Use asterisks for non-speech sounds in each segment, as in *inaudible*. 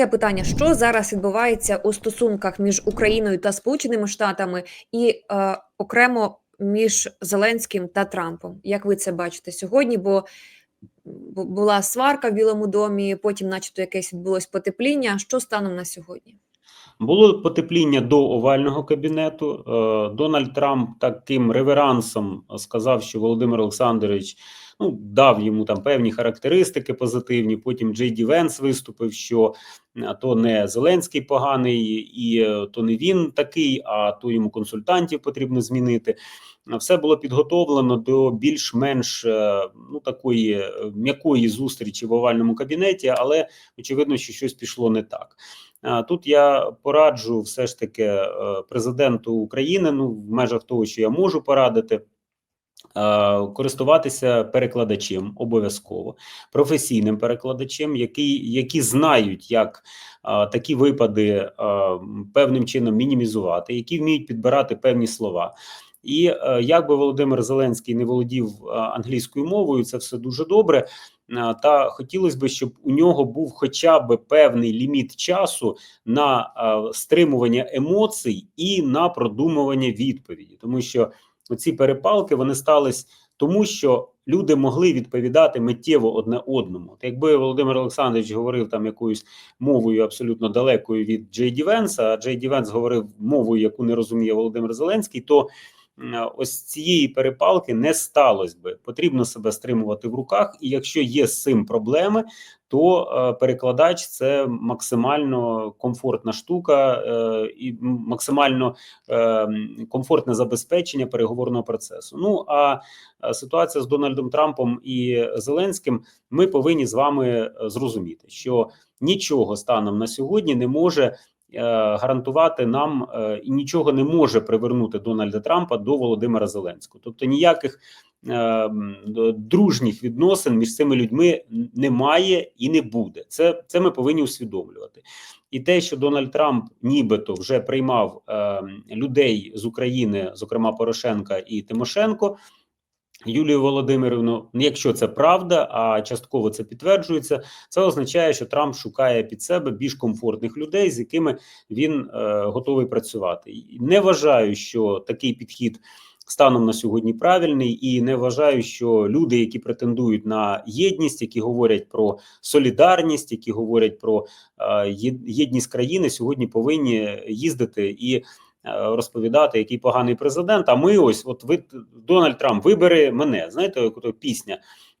таке питання: що зараз відбувається у стосунках між Україною та Сполученими Штатами і е, окремо між Зеленським та Трампом? Як ви це бачите сьогодні? Бо була сварка в Білому домі, потім, начебто, якесь відбулось потепління. Що станом на сьогодні? Було потепління до овального кабінету. Е, Дональд Трамп таким реверансом сказав, що Володимир Олександрович ну, дав йому там певні характеристики позитивні. Потім Джей Ді Венс виступив, що то не Зеленський поганий, і е, то не він такий, а то йому консультантів потрібно змінити. Все було підготовлено до більш-менш е, ну такої е, м'якої зустрічі в овальному кабінеті, але очевидно, що щось пішло не так. Тут я пораджу все ж таки президенту України, ну в межах того, що я можу порадити. Е, Користуватися перекладачем обов'язково професійним перекладачем, який, які знають, як а, такі випади а, певним чином мінімізувати, які вміють підбирати певні слова. І е, як би Володимир Зеленський не володів англійською мовою, це все дуже добре. Та хотілося б, щоб у нього був хоча б певний ліміт часу на стримування емоцій і на продумування відповіді, тому що оці перепалки вони стались тому, що люди могли відповідати миттєво одне одному. От якби Володимир Олександрович говорив там якоюсь мовою абсолютно далекою від Джей Дівенса, а Джей Дівенс говорив мовою, яку не розуміє Володимир Зеленський, то ось цієї перепалки не сталося би. Потрібно себе стримувати в руках, і якщо є з цим проблеми, то е, перекладач це максимально комфортна штука е, і максимально е, комфортне забезпечення переговорного процесу. Ну а ситуація з Дональдом Трампом і Зеленським, ми повинні з вами зрозуміти, що нічого станом на сьогодні не може гарантувати нам е, і нічого не може привернути Дональда Трампа до Володимира Зеленського. Тобто ніяких е, дружніх відносин між цими людьми немає і не буде. Це, це ми повинні усвідомлювати. І те, що Дональд Трамп нібито вже приймав е, людей з України, зокрема Порошенка і Тимошенко. Юлію Володимирівну, якщо це правда, а частково це підтверджується, це означає, що Трамп шукає під себе більш комфортних людей, з якими він е, готовий працювати. Не вважаю, що такий підхід станом на сьогодні правильний, і не вважаю, що люди, які претендують на єдність, які говорять про солідарність, які говорять про е, єдність країни, сьогодні повинні їздити і розповідати, який поганий президент. А ми ось, от ви Дональд Трамп, вибери мене. Знаєте, як пісня.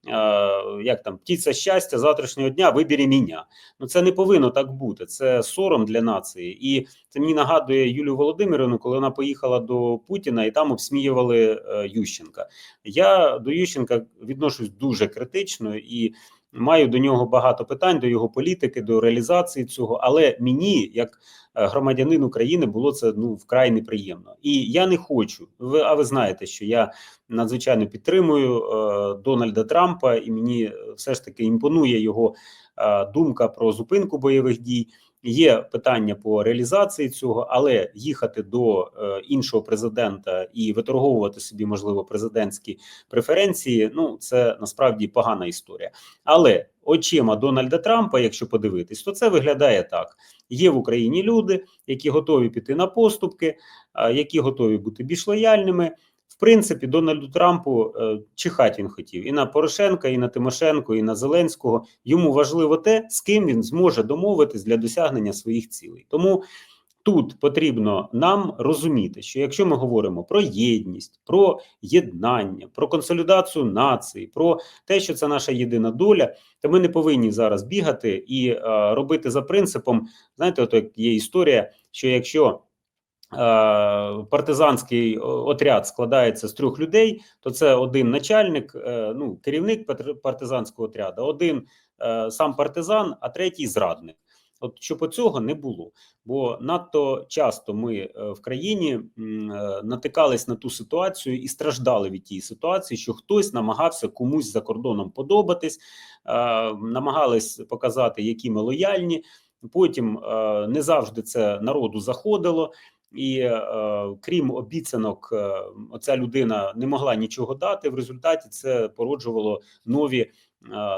е, Як там птиця щастя завтрашнього дня, вибери мене. Ну це не повинно так бути. Це сором для нації, і це мені нагадує Юлію Володимирівну, коли вона поїхала до Путіна і там обсміювали е, Ющенка. Я до Ющенка відношусь дуже критично і маю до нього багато питань до його політики, до реалізації цього. Але мені, як е, громадянин України, було це ну вкрай неприємно. І я не хочу. Ви а ви знаєте, що я надзвичайно підтримую е, Дональда Трампа, і мені е, все ж таки імпонує його е, думка про зупинку бойових дій. Є питання по реалізації цього, але їхати до е, іншого президента і виторговувати собі, можливо, президентські преференції. Ну це насправді погана історія. Але очима Дональда Трампа, якщо подивитись, то це виглядає так: є в Україні люди, які готові піти на поступки, які готові бути більш лояльними. В принципі, Дональду Трампу е, чихать він хотів і на Порошенка, і на Тимошенко, і на Зеленського. Йому важливо те, з ким він зможе домовитись для досягнення своїх цілей. Тому тут потрібно нам розуміти, що якщо ми говоримо про єдність, про єднання, про консолідацію нації, про те, що це наша єдина доля, то ми не повинні зараз бігати і е, робити за принципом. Знаєте, от є історія, що якщо партизанський отряд складається з трьох людей, то це один начальник, е, ну керівник партизанського отряду, один е, сам партизан, а третій зрадник. От щоб оцього не було, бо надто часто ми е, в країні е, натикались на ту ситуацію і страждали від тієї ситуації, що хтось намагався комусь за кордоном подобатись, е, намагались показати, які ми лояльні. Потім е, не завжди це народу заходило. І е, крім обіцянок, е, оця людина не могла нічого дати. В результаті це породжувало нові е,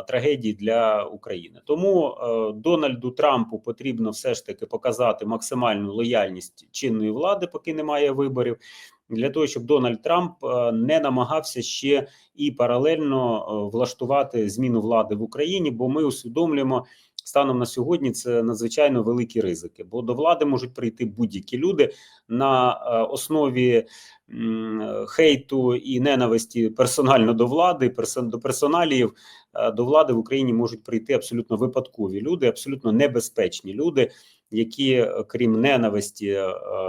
трагедії для України. Тому е, Дональду Трампу потрібно все ж таки показати максимальну лояльність чинної влади, поки немає виборів, для того, щоб Дональд Трамп е, не намагався ще і паралельно е, влаштувати зміну влади в Україні, бо ми усвідомлюємо. Станом на сьогодні це надзвичайно великі ризики, бо до влади можуть прийти будь-які люди на е, основі хейту і ненависті персонально до влади, до персоналіїв е, до влади в Україні можуть прийти абсолютно випадкові люди, абсолютно небезпечні люди, які, е, крім ненависті,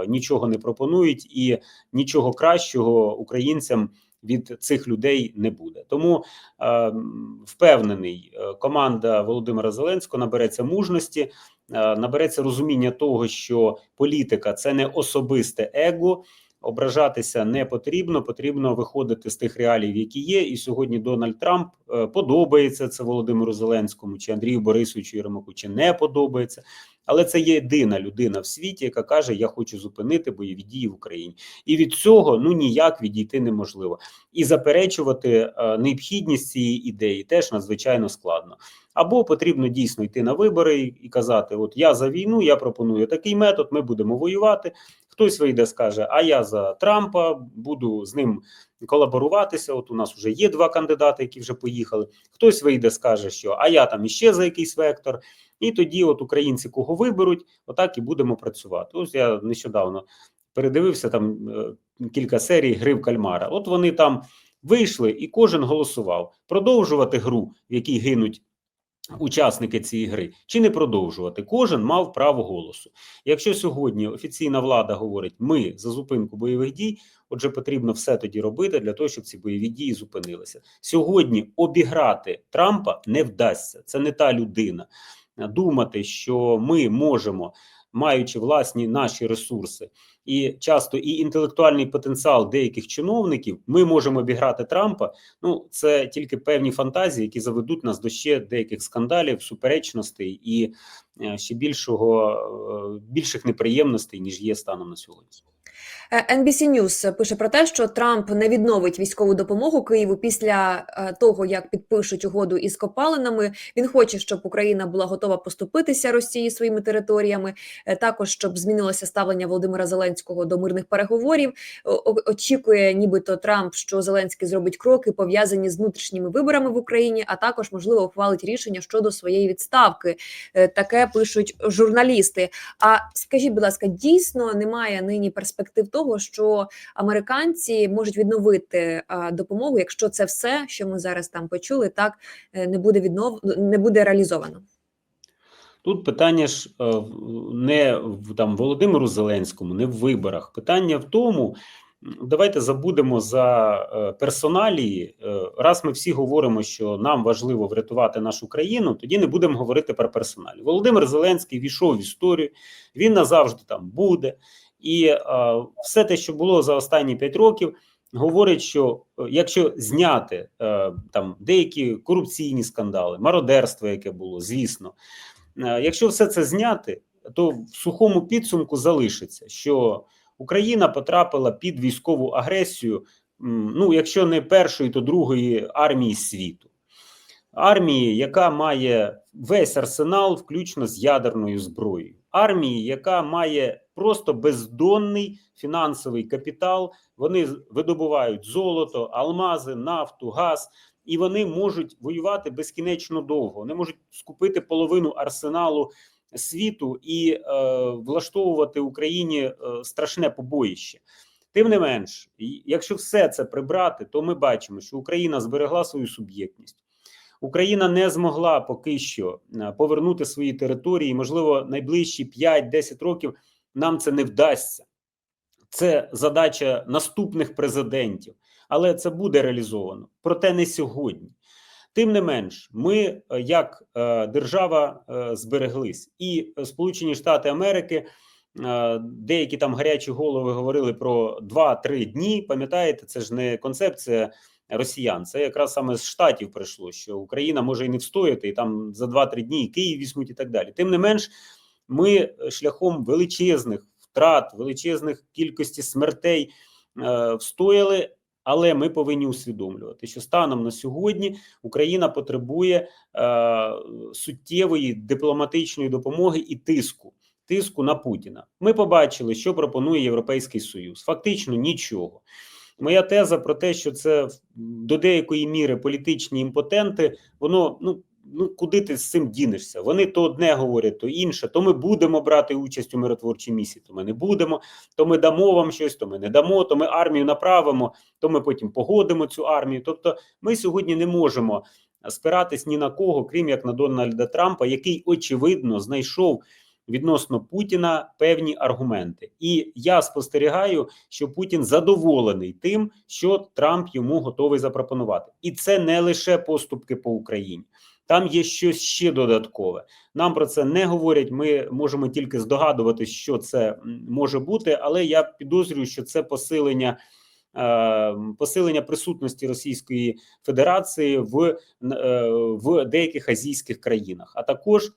нічого не пропонують, і нічого кращого українцям від цих людей не буде. Тому е, впевнений, е, команда Володимира Зеленського набереться мужності, е, набереться розуміння того, що політика це не особисте его. Ображатися не потрібно, потрібно виходити з тих реалій, які є. І сьогодні Дональд Трамп е, подобається це Володимиру Зеленському чи Андрію Борисовичу Єрмаку, чи не подобається. Але це є єдина людина в світі, яка каже: Я хочу зупинити бойові дії в Україні, і від цього ну ніяк відійти неможливо. І заперечувати е, необхідність цієї ідеї теж надзвичайно складно. Або потрібно дійсно йти на вибори і, казати: От я за війну, я пропоную такий метод, ми будемо воювати. Хтось вийде, скаже, а я за Трампа буду з ним колаборуватися. От у нас вже є два кандидати, які вже поїхали. Хтось вийде, скаже, що а я там іще за якийсь вектор. І тоді, от українці, кого виберуть, отак і будемо працювати. Ось я нещодавно передивився там е, кілька серій гри в кальмара. От вони там вийшли, і кожен голосував продовжувати гру, в якій гинуть. Учасники цієї гри чи не продовжувати, кожен мав право голосу. Якщо сьогодні офіційна влада говорить, ми за зупинку бойових дій, отже, потрібно все тоді робити для того, щоб ці бойові дії зупинилися. Сьогодні обіграти Трампа не вдасться. Це не та людина. Думати, що ми можемо, маючи власні наші ресурси, і часто і інтелектуальний потенціал деяких чиновників, ми можемо обіграти Трампа. Ну це тільки певні фантазії, які заведуть нас до ще деяких скандалів, суперечностей і е, ще більшого е, більших неприємностей ніж є станом на сьогодні. Е, NBC News пише про те, що Трамп не відновить військову допомогу Києву після е, того, як підпишуть угоду із копалинами. Він хоче, щоб Україна була готова поступитися Росії своїми територіями. е, Також щоб змінилося ставлення Володимира Зеленського до мирних переговорів. Очікує, нібито Трамп, що Зеленський зробить кроки пов'язані з внутрішніми виборами в Україні, а також можливо ухвалить рішення щодо своєї відставки. Е, Таке пишуть журналісти. А скажіть, будь ласка, дійсно немає нині перспектив того, що американці можуть відновити допомогу, якщо це все, що ми зараз там почули, так е, не буде віднов... не буде реалізовано. Тут питання ж е, не в там Володимиру Зеленському, не в виборах. Питання в тому, давайте забудемо за е, персоналії. Раз ми всі говоримо, що нам важливо врятувати нашу країну, тоді не будемо говорити про персоналі. Володимир Зеленський війшов в історію, він назавжди там буде. І е, все те, що було за останні п'ять років, говорить, що е, якщо зняти е, там деякі корупційні скандали, мародерство, яке було, звісно. Якщо все це зняти, то в сухому підсумку залишиться, що Україна потрапила під військову агресію, ну якщо не першої, то другої армії світу. Армії, яка має весь арсенал, включно з ядерною зброєю. Армії, яка має просто бездонний фінансовий капітал. Вони видобувають золото, алмази, нафту, газ, і вони можуть воювати безкінечно довго. Вони можуть скупити половину арсеналу світу і е, влаштовувати Україні е, страшне побоїще. Тим не менш, якщо все це прибрати, то ми бачимо, що Україна зберегла свою суб'єктність. Україна не змогла поки що е, повернути свої території. Можливо, найближчі 5-10 років нам це не вдасться. Це задача наступних президентів, але це буде реалізовано. Проте не сьогодні. Тим не менш, ми, е, як е, держава, збереглись, і Сполучені Штати Америки, деякі там гарячі голови говорили про 2-3 дні. Пам'ятаєте, це ж не концепція росіян. Це якраз саме з штатів прийшло, що Україна може і не встояти, і там за 2-3 дні і Київ візьмуть і так далі. Тим не менш, ми шляхом величезних втрат, величезних кількості смертей е, встояли Але ми повинні усвідомлювати, що станом на сьогодні Україна потребує е, суттєвої дипломатичної допомоги і тиску. Тиску на Путіна. Ми побачили, що пропонує Європейський Союз. Фактично нічого. Моя теза про те, що це до деякої міри політичні імпотенти, воно ну. Ну, куди ти з цим дінешся? Вони то одне говорять, то інше. То ми будемо брати участь у миротворчій місії, то ми не будемо. То ми дамо вам щось, то ми не дамо. То ми армію направимо, то ми потім погодимо цю армію. Тобто, ми сьогодні не можемо спиратись ні на кого, крім як на Дональда Трампа, який очевидно знайшов відносно Путіна певні аргументи. І я спостерігаю, що Путін задоволений тим, що Трамп йому готовий запропонувати, і це не лише поступки по Україні. Там є щось ще додаткове. Нам про це не говорять. Ми можемо тільки здогадуватися, що це може бути, але я підозрюю, що це посилення. Посилення присутності Російської Федерації в в деяких азійських країнах, а також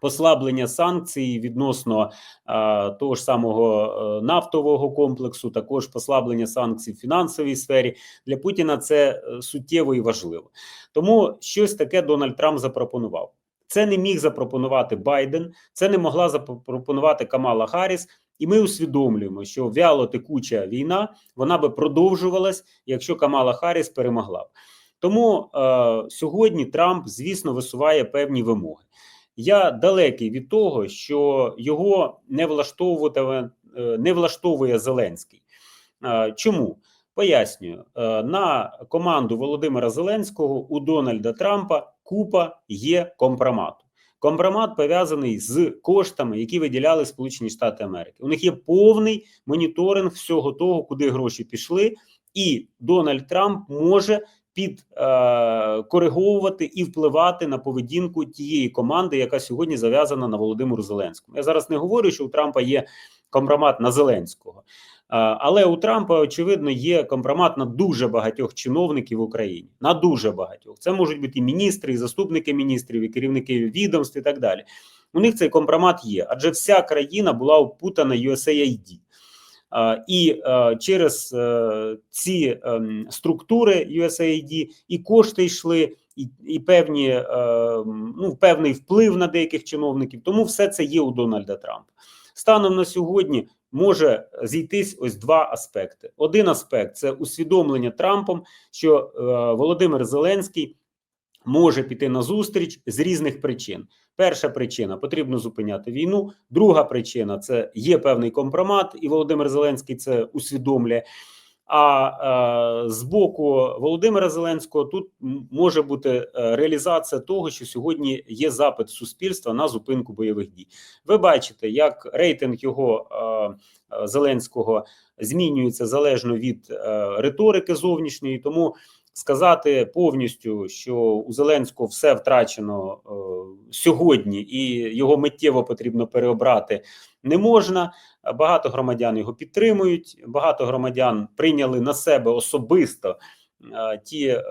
послаблення санкцій відносно а, того ж самого а, нафтового комплексу, також послаблення санкцій в фінансовій сфері для Путіна це суттєво і важливо. Тому щось таке Дональд Трамп запропонував. Це не міг запропонувати Байден, це не могла запропонувати Камала Харріс. І ми усвідомлюємо, що вяло текуча війна вона би продовжувалась, якщо Камала Харріс перемогла. б. Тому е, сьогодні Трамп, звісно, висуває певні вимоги. Я далекий від того, що його не влаштовує, не влаштовує Зеленський. Чому? Пояснюю, на команду Володимира Зеленського у Дональда Трампа купа є компромату. Компромат пов'язаний з коштами, які виділяли Сполучені Штати Америки. У них є повний моніторинг всього того, куди гроші пішли, і Дональд Трамп може підкориговувати е, і впливати на поведінку тієї команди, яка сьогодні зав'язана на Володимиру Зеленському. Я зараз не говорю, що у Трампа є компромат на Зеленського, е, але у Трампа очевидно є компромат на дуже багатьох чиновників в Україні. На дуже багатьох це можуть бути і міністри, і заступники міністрів, і керівники відомств, і так далі. У них цей компромат є, адже вся країна була опутана USAID. І через е, ці ем, структури USAID і кошти йшли, і і певні е, ну певний вплив на деяких чиновників. Тому все це є у Дональда Трампа. Станом на сьогодні може зійтись ось два аспекти. Один аспект це усвідомлення Трампом, що е, Володимир Зеленський може піти на зустріч з різних причин. Перша причина потрібно зупиняти війну. Друга причина це є певний компромат, і Володимир Зеленський це усвідомлює. А е, з боку Володимира Зеленського тут може бути е, реалізація того, що сьогодні є запит суспільства на зупинку бойових дій. Ви бачите, як рейтинг його е, Зеленського змінюється залежно від е, риторики зовнішньої, тому сказати повністю, що у Зеленського все втрачено е, сьогодні, і його миттєво потрібно переобрати, не можна. Багато громадян його підтримують. Багато громадян прийняли на себе особисто. Е, ті е,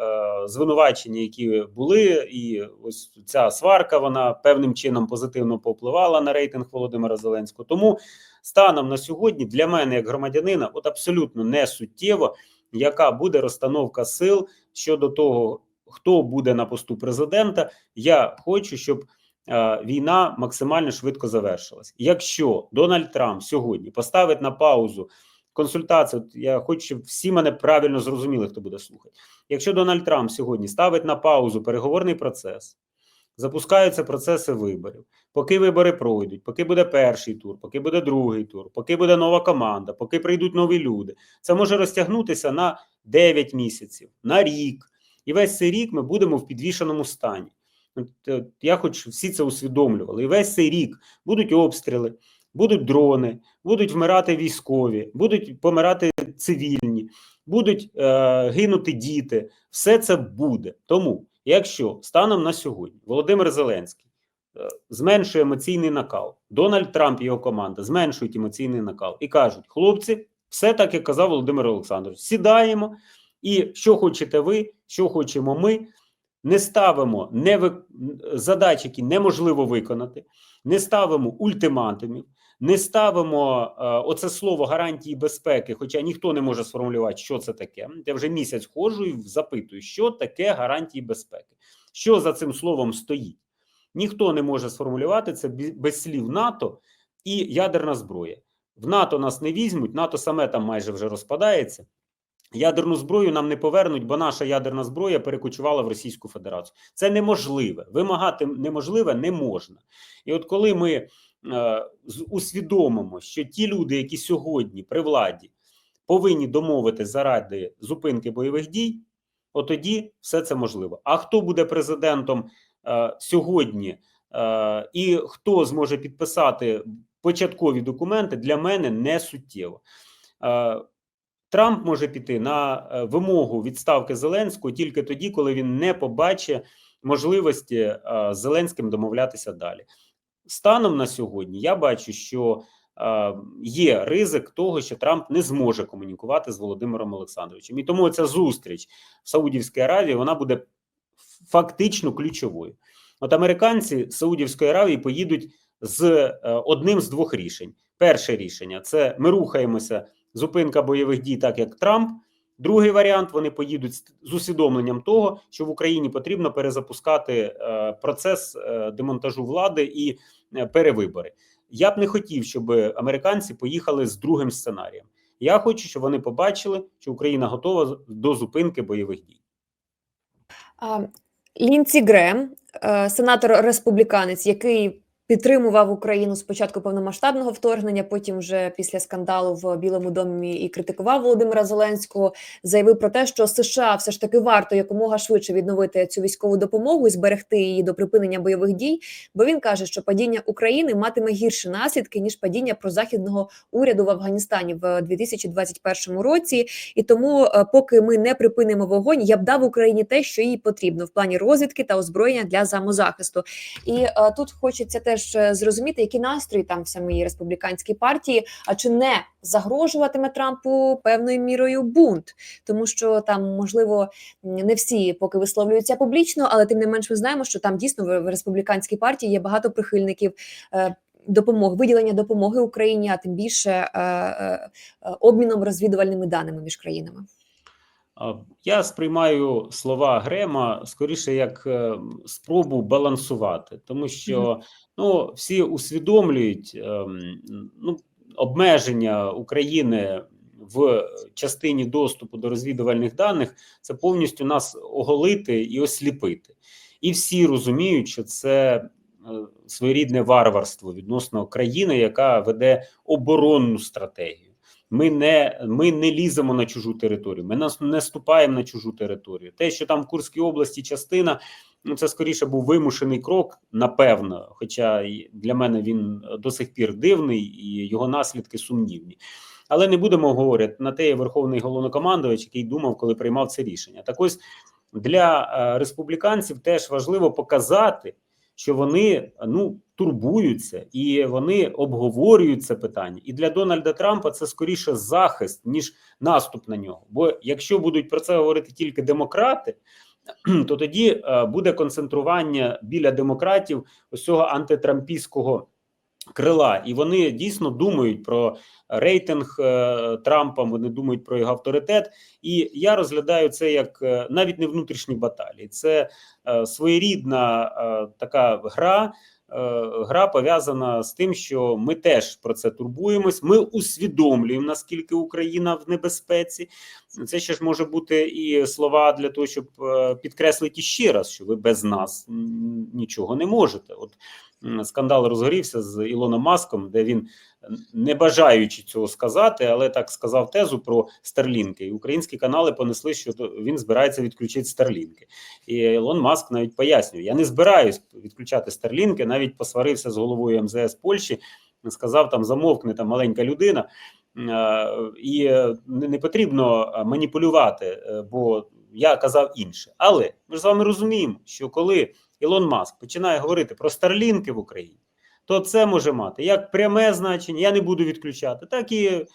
звинувачення, які були, і ось ця сварка, вона певним чином позитивно повпливала на рейтинг Володимира Зеленського. Тому станом на сьогодні для мене, як громадянина, от абсолютно не суттєво, яка буде розстановка сил щодо того, хто буде на посту президента. Я хочу, щоб е, війна максимально швидко завершилась. Якщо Дональд Трамп сьогодні поставить на паузу консультацію, я хочу, щоб всі мене правильно зрозуміли, хто буде слухати. Якщо Дональд Трамп сьогодні ставить на паузу переговорний процес. Запускаються процеси виборів. Поки вибори пройдуть, поки буде перший тур, поки буде другий тур, поки буде нова команда, поки прийдуть нові люди. Це може розтягнутися на 9 місяців, на рік. І весь цей рік ми будемо в підвішеному стані. Е, я хочу всі це усвідомлювали. І весь цей рік будуть обстріли, будуть дрони, будуть вмирати військові, будуть помирати цивільні, будуть е, гинути діти. Все це буде. Тому. Якщо станом на сьогодні Володимир Зеленський е, зменшує емоційний накал, Дональд Трамп і його команда зменшують емоційний накал і кажуть: хлопці, все так як казав Володимир Олександрович, сідаємо, і що хочете ви, що хочемо ми. Не ставимо не ви... задач, які неможливо виконати, не ставимо ультиматумів, не ставимо е, оце слово гарантії безпеки, хоча ніхто не може сформулювати, що це таке. Я вже місяць ходжу і запитую, що таке гарантії безпеки, що за цим словом стоїть. Ніхто не може сформулювати це без слів НАТО і ядерна зброя. В НАТО нас не візьмуть, НАТО саме там майже вже розпадається. Ядерну зброю нам не повернуть, бо наша ядерна зброя перекочувала в Російську Федерацію. Це неможливе. Вимагати неможливе не можна. І от коли ми усвідомимо, що ті люди, які сьогодні при владі повинні домовитись заради зупинки бойових дій, от тоді все це можливо. А хто буде президентом е, сьогодні е, і хто зможе підписати початкові документи, для мене не суттєво. Е, Трамп може піти на е, вимогу відставки Зеленського тільки тоді, коли він не побачить можливості е, Зеленським домовлятися далі. Станом на сьогодні я бачу, що е, є ризик того, що Трамп не зможе комунікувати з Володимиром Олександровичем. І тому ця зустріч в Саудівській Аравії вона буде фактично ключовою. От американці Саудівської Аравії поїдуть з е, одним з двох рішень. Перше рішення це ми рухаємося, зупинка бойових дій, так як Трамп. Другий варіант вони поїдуть з- усвідомленням того, що в Україні потрібно перезапускати е, процес демонтажу влади і перевибори. Я б не хотів, щоб американці поїхали з другим сценарієм. Я хочу, щоб вони побачили, що Україна готова до зупинки бойових дій. Лінці Грем, е, сенатор республіканець, який підтримував Україну з початку повномасштабного вторгнення, потім вже після скандалу в Білому домі і критикував Володимира Зеленського, заявив про те, що США все ж таки варто якомога швидше відновити цю військову допомогу і зберегти її до припинення бойових дій. Бо він каже, що падіння України матиме гірші наслідки ніж падіння прозахідного уряду в Афганістані в 2021 році. І тому, е, поки ми не припинимо вогонь, я б дав Україні те, що їй потрібно в плані розвідки та озброєння для самозахисту. І е, тут хочеться теж е, зрозуміти, які настрої там в самій республіканській партії, а чи не загрожуватиме Трампу певною мірою бунт, тому що там можливо не всі поки висловлюються публічно, але тим не менш ми знаємо, що там дійсно в, республіканській партії є багато прихильників. Е, Допомог виділення допомоги Україні, а тим більше е, е, е, обміном розвідувальними даними між країнами. Я сприймаю слова Грема скоріше як е, спробу балансувати, тому що ну, всі усвідомлюють ем, ну, обмеження України в частині доступу до розвідувальних даних це повністю нас оголити і осліпити. І всі розуміють, що це е, своєрідне варварство відносно країни, яка веде оборонну стратегію. Ми не, ми не ліземо на чужу територію, ми нас не ступаємо на чужу територію. Те, що там в Курській області частина, ну це скоріше був вимушений крок, напевно. Хоча для мене він до сих пір дивний і його наслідки сумнівні. Але не будемо говорити на те, є верховний головнокомандувач, який думав, коли приймав це рішення. Так ось для е, республіканців теж важливо показати, що вони ну турбуються і вони обговорюють це питання. І для Дональда Трампа це скоріше захист ніж наступ на нього. Бо якщо будуть про це говорити тільки демократи, *clears throat* то тоді е, буде концентрування біля демократів ось цього антитрампійського крила, і вони дійсно думають про рейтинг е, Трампа. Вони думають про його авторитет. І я розглядаю це як е, навіть не внутрішні баталії, це е, своєрідна така гра. Гра пов'язана з тим, що ми теж про це турбуємось. Ми усвідомлюємо наскільки Україна в небезпеці. Це ще ж може бути і слова для того, щоб підкреслити ще раз, що ви без нас нічого не можете. От скандал розгорівся з Ілоном Маском, де він, не бажаючи цього сказати, але так сказав тезу про Старлінки. І українські канали понесли, що він збирається відключити Старлінки. І Ілон Маск навіть пояснює: я не збираюсь відключати Старлінки, навіть посварився з головою МЗС Польщі. Сказав там замовкне там маленька людина, Е, і е, не потрібно е, маніпулювати, бо я казав інше. Але ми ж з вами розуміємо, що коли Ілон Маск починає говорити про старлінки в Україні, то це може мати як пряме значення, я не буду відключати, так і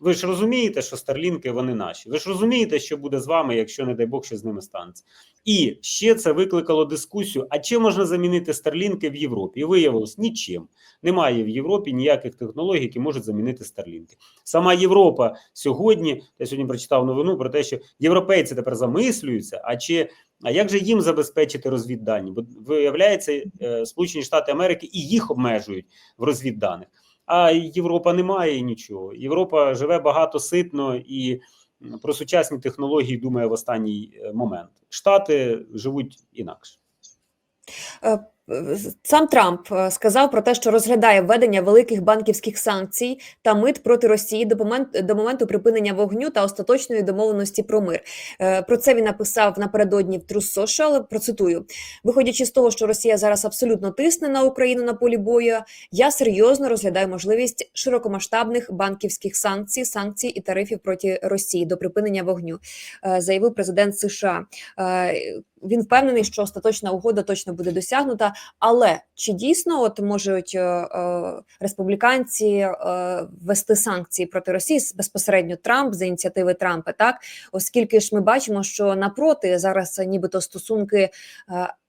Ви ж розумієте, що старлінки вони наші. Ви ж розумієте, що буде з вами, якщо не дай Бог, що з ними станеться. І ще це викликало дискусію: а чим можна замінити старлінки в Європі? І виявилось нічим. Немає в Європі ніяких технологій, які можуть замінити старлінки. Сама Європа сьогодні, я сьогодні прочитав новину про те, що європейці тепер замислюються, а чи а як же їм забезпечити розвіддані? Бо виявляється, е, Сполучені Штати Америки і їх обмежують в розвідданих. А Європа не має нічого. Європа живе багато ситно і про сучасні технології думає в останній е, момент. Штати живуть інакше. Сам Трамп е, сказав про те, що розглядає введення великих банківських санкцій та мит проти Росії до моменту, до моменту припинення вогню та остаточної домовленості про мир. Е, Про це він написав напередодні в Truth Social, Процитую: виходячи з того, що Росія зараз абсолютно тисне на Україну на полі бою. Я серйозно розглядаю можливість широкомасштабних банківських санкцій, санкцій і тарифів проти Росії до припинення вогню, е, заявив президент США. Він впевнений, що остаточна угода точно буде досягнута. Але чи дійсно от можуть е, е, республіканці е, ввести санкції проти Росії безпосередньо Трамп за ініціативи Трампа, так оскільки ж ми бачимо, що напроти зараз нібито стосунки е,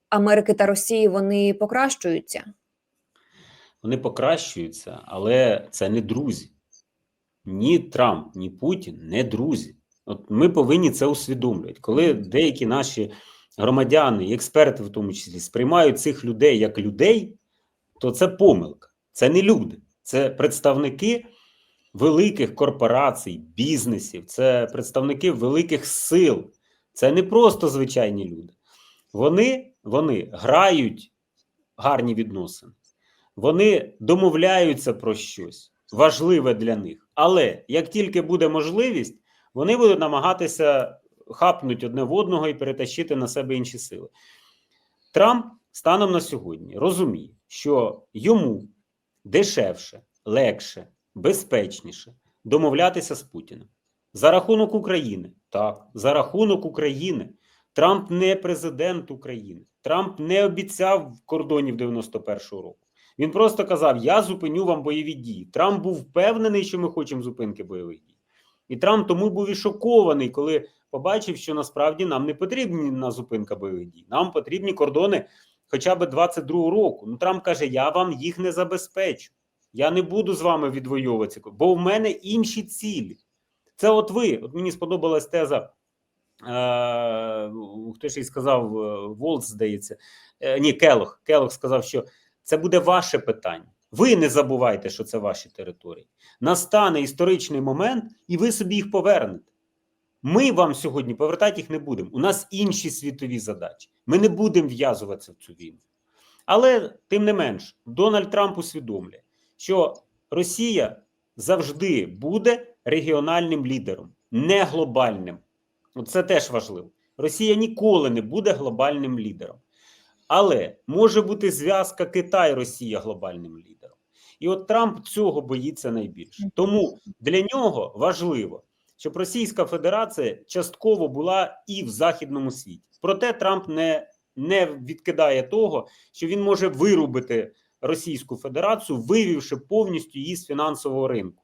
Америки та Росії вони покращуються. Вони покращуються, але це не друзі. Ні Трамп, ні Путін не друзі. От ми повинні це усвідомлювати. Коли деякі наші громадяни, і експерти, в тому числі, сприймають цих людей як людей, то це помилка. Це не люди, це представники великих корпорацій, бізнесів, це представники великих сил. Це не просто звичайні люди. Вони, вони грають гарні відносини. Вони домовляються про щось важливе для них. Але як тільки буде можливість, вони будуть намагатися хапнути одне в одного і перетащити на себе інші сили. Трамп станом на сьогодні розуміє, що йому дешевше, легше, безпечніше домовлятися з Путіним. За рахунок України. Так, за рахунок України. Трамп не президент України. Трамп не обіцяв кордонів 91-го року. Він просто казав: Я зупиню вам бойові дії. Трамп був впевнений, що ми хочемо зупинки бойових дій. І Трамп тому був і шокований, коли побачив, що насправді нам не потрібні на зупинка бойових дій. Нам потрібні кордони хоча б 22-го року. Ну Трамп каже: Я вам їх не забезпечу. Я не буду з вами відвоюватися, бо в мене інші цілі. Це от ви. От мені сподобалась теза. Е, хтось і сказав, е, Волц, здається. Е, ні, Келох. Келох сказав, що це буде ваше питання. Ви не забувайте, що це ваші території. Настане історичний момент, і ви собі їх повернете. Ми вам сьогодні повертати їх не будемо. У нас інші світові задачі. Ми не будемо в'язуватися в цю війну. Але тим не менш, Дональд Трамп усвідомлює, що Росія завжди буде регіональним лідером, не глобальним. Це теж важливо. Росія ніколи не буде глобальним лідером. Але може бути зв'язка Китай-Росія глобальним лідером. І от Трамп цього боїться найбільше. Тому для нього важливо, щоб Російська Федерація частково була і в західному світі. Проте Трамп не, не відкидає того, що він може вирубити Російську Федерацію, вивівши повністю її з фінансового ринку,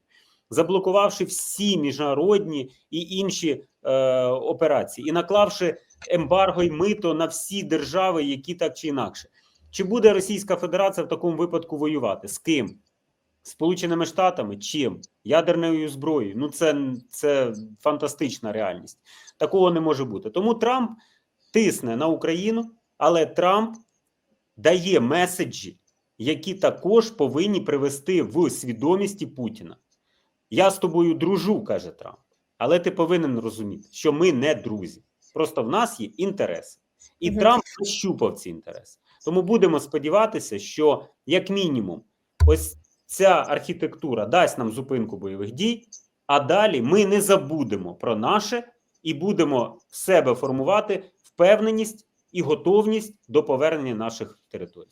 заблокувавши всі міжнародні і інші е, операції, і наклавши ембарго й мито на всі держави, які так чи інакше. Чи буде Російська Федерація в такому випадку воювати? З ким? Сполученими Штатами? Чим? Ядерною зброєю? Ну, це, це фантастична реальність. Такого не може бути. Тому Трамп тисне на Україну, але Трамп дає меседжі, які також повинні привести в свідомісті Путіна. Я з тобою дружу, каже Трамп. Але ти повинен розуміти, що ми не друзі. Просто в нас є інтереси. І Мгм. Трамп прощупав ці інтереси. Тому будемо сподіватися, що як мінімум, ось ця архітектура дасть нам зупинку бойових дій, а далі ми не забудемо про наше і будемо в себе формувати впевненість і готовність до повернення наших територій.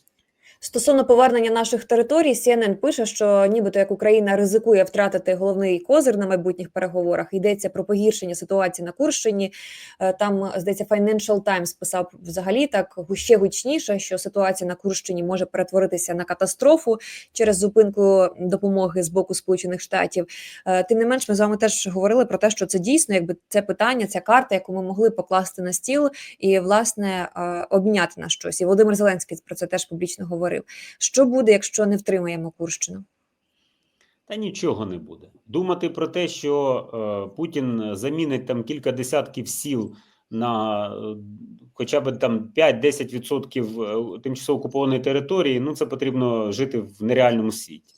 Стосовно повернення наших територій, CNN пише, що нібито як Україна ризикує втратити головний козир на майбутніх переговорах. Йдеться про погіршення ситуації на Курщині. Е, Там здається, Financial Times писав взагалі так ще гучніше, що ситуація на Курщині може перетворитися на катастрофу через зупинку допомоги з боку Сполучених Штатів. Е, Тим не менш, ми з вами теж говорили про те, що це дійсно, якби це питання, ця карта, яку ми могли покласти на стіл і власне е, обміняти на щось. І Володимир Зеленський про це теж публічно говорив. Що буде, якщо не втримаємо Курщину? Та нічого не буде. Думати про те, що е, Путін замінить там кілька десятків сіл на е, хоча б там 5-10% е, тимчасово окупованої території, ну це потрібно жити в нереальному світі.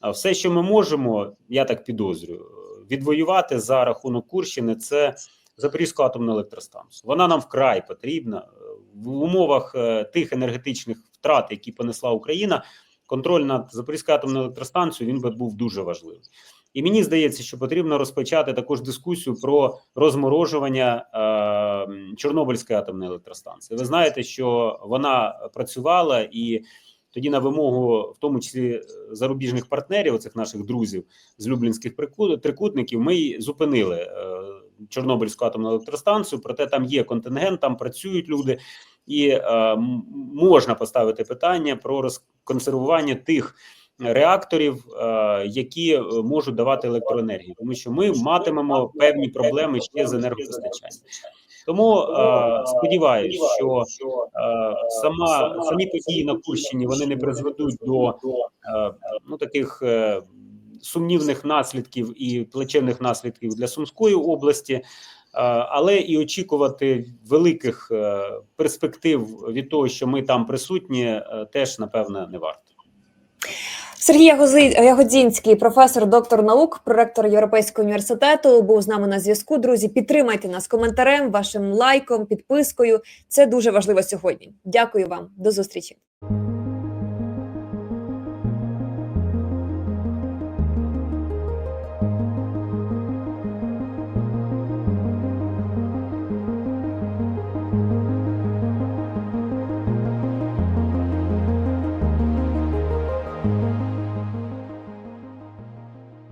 А все, що ми можемо, я так підозрюю, відвоювати за рахунок Курщини, це Запорізьку атомну електростанцію. Вона нам вкрай потрібна Е, в умовах е, тих енергетичних втрат, які понесла Україна контроль над Запорізькою атомною електростанцією він би був дуже важливий. І мені здається, що потрібно розпочати також дискусію про розморожування е, Чорнобильської атомної електростанції. Ви знаєте, що вона працювала і тоді на вимогу, в тому числі е, зарубіжних партнерів, оцих наших друзів з Люблінських трикутників, ми зупинили е, Чорнобильську атомну електростанцію. Проте там є контингент, там працюють люди, і е, можна поставити питання про розконсервування тих реакторів, е, які е, можуть давати електроенергію, тому що ми матимемо певні проблеми ще з енергопостачанням. Тому е, сподіваюся, що е, сама самі події на Курщині вони не призведуть до е, ну таких е, сумнівних наслідків і плачевних наслідків для Сумської області. Е, Але і очікувати великих е, перспектив від того, що ми там присутні, е, теж напевно не варто. Сергій Ягодзінський, професор, доктор наук, проректор Європейського університету, був з нами на зв'язку. Друзі, підтримайте нас коментарем, вашим лайком, підпискою. Це дуже важливо сьогодні. Дякую вам. До зустрічі.